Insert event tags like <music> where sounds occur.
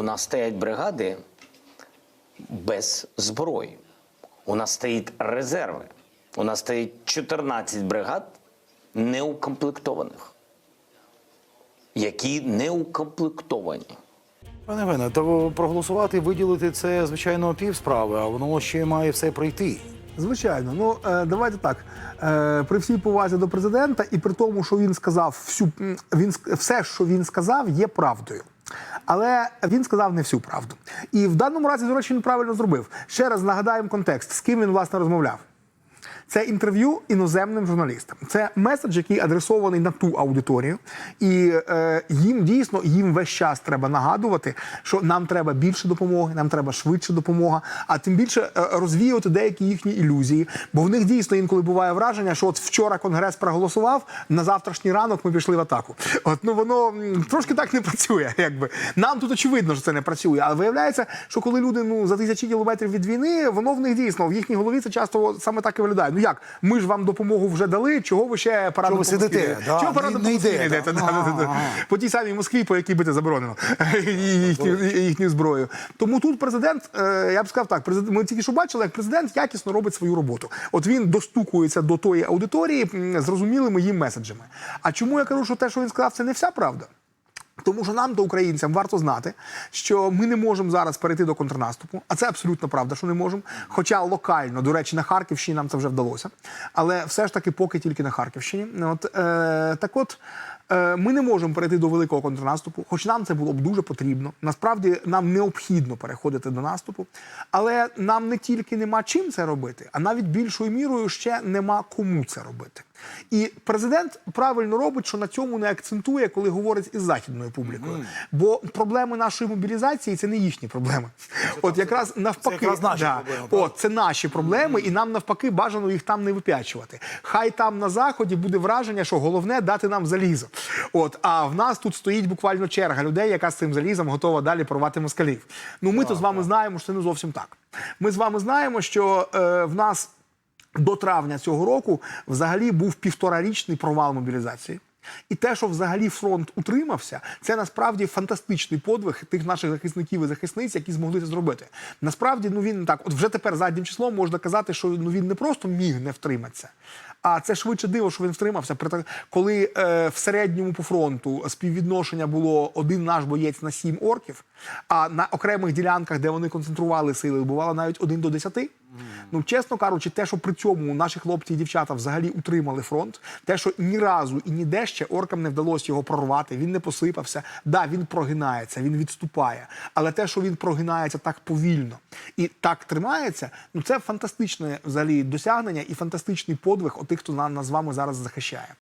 у нас стоять бригади без зброї. У нас стоять резерви. У нас стоїть 14 бригад неукомплектованих, які не укомплектовані. Пане Вене, то проголосувати виділити це, звичайно, пів справи, а воно ще має все пройти. Звичайно, ну е, давайте так. Е, при всій повазі до президента, і при тому, що він сказав всю він все, що він сказав, є правдою. Але він сказав не всю правду. І в даному разі, до речі, він правильно зробив. Ще раз нагадаємо контекст, з ким він власне розмовляв. Це інтерв'ю іноземним журналістам. Це меседж, який адресований на ту аудиторію, і е, їм дійсно їм весь час треба нагадувати, що нам треба більше допомоги, нам треба швидше допомога, а тим більше е, розвіювати деякі їхні ілюзії. Бо в них дійсно інколи буває враження, що от вчора конгрес проголосував, на завтрашній ранок ми пішли в атаку. От ну воно трошки так не працює. <laughs> Якби нам тут очевидно, що це не працює. Але виявляється, що коли люди ну за тисячі кілометрів від війни, воно в них дійсно в їхній голові це часто саме так і виглядає. Ну як ми ж вам допомогу вже дали? Чого ви ще парадом ви сидите? Да, Чого парадом не йдете. По тій самій Москві, по якій бити заборонено їхню, зброю. Тому тут президент, е, я б сказав так, ми тільки що бачили, як президент якісно робить свою роботу. От він достукується до тої аудиторії зрозумілими їм меседжами. А чому я кажу, що те, що він сказав, це не вся правда? Тому що нам, то українцям, варто знати, що ми не можемо зараз перейти до контрнаступу, а це абсолютно правда, що не можемо. Хоча локально, до речі, на Харківщині нам це вже вдалося, але все ж таки поки тільки на Харківщині. От е, так, от. е, Ми не можемо перейти до великого контрнаступу, хоч нам це було б дуже потрібно. Насправді нам необхідно переходити до наступу, але нам не тільки нема чим це робити, а навіть більшою мірою ще нема кому це робити. І президент правильно робить, що на цьому не акцентує, коли говорить із західною публікою. Бо проблеми нашої мобілізації це не їхні проблеми. От якраз навпаки, якраз наші да, проблеми. От це наші проблеми, і нам навпаки бажано їх там не вип'ячувати. Хай там на заході буде враження, що головне дати нам залізо. От а в нас тут стоїть буквально черга людей, яка з цим залізом готова далі порвати москалів. Ну ми то з вами знаємо, що це не зовсім так. Ми з вами знаємо, що е, в нас до травня цього року взагалі був півторарічний провал мобілізації. І те, що взагалі фронт утримався, це насправді фантастичний подвиг тих наших захисників і захисниць, які змогли це зробити. Насправді, ну він так, от вже тепер заднім числом можна казати, що ну він не просто міг не втриматися. А це швидше диво, що він втримався. Коли е, в середньому по фронту співвідношення було один наш боєць на сім орків, а на окремих ділянках, де вони концентрували сили, бувало навіть один до десяти. Ну, чесно кажучи, те, що при цьому наші хлопці і дівчата взагалі утримали фронт, те, що ні разу і ніде ще оркам не вдалося його прорвати, він не посипався. Да, він прогинається, він відступає. Але те, що він прогинається так повільно і так тримається, ну це фантастичне взагалі досягнення і фантастичний подвиг отих, хто на- нас з вами зараз захищає.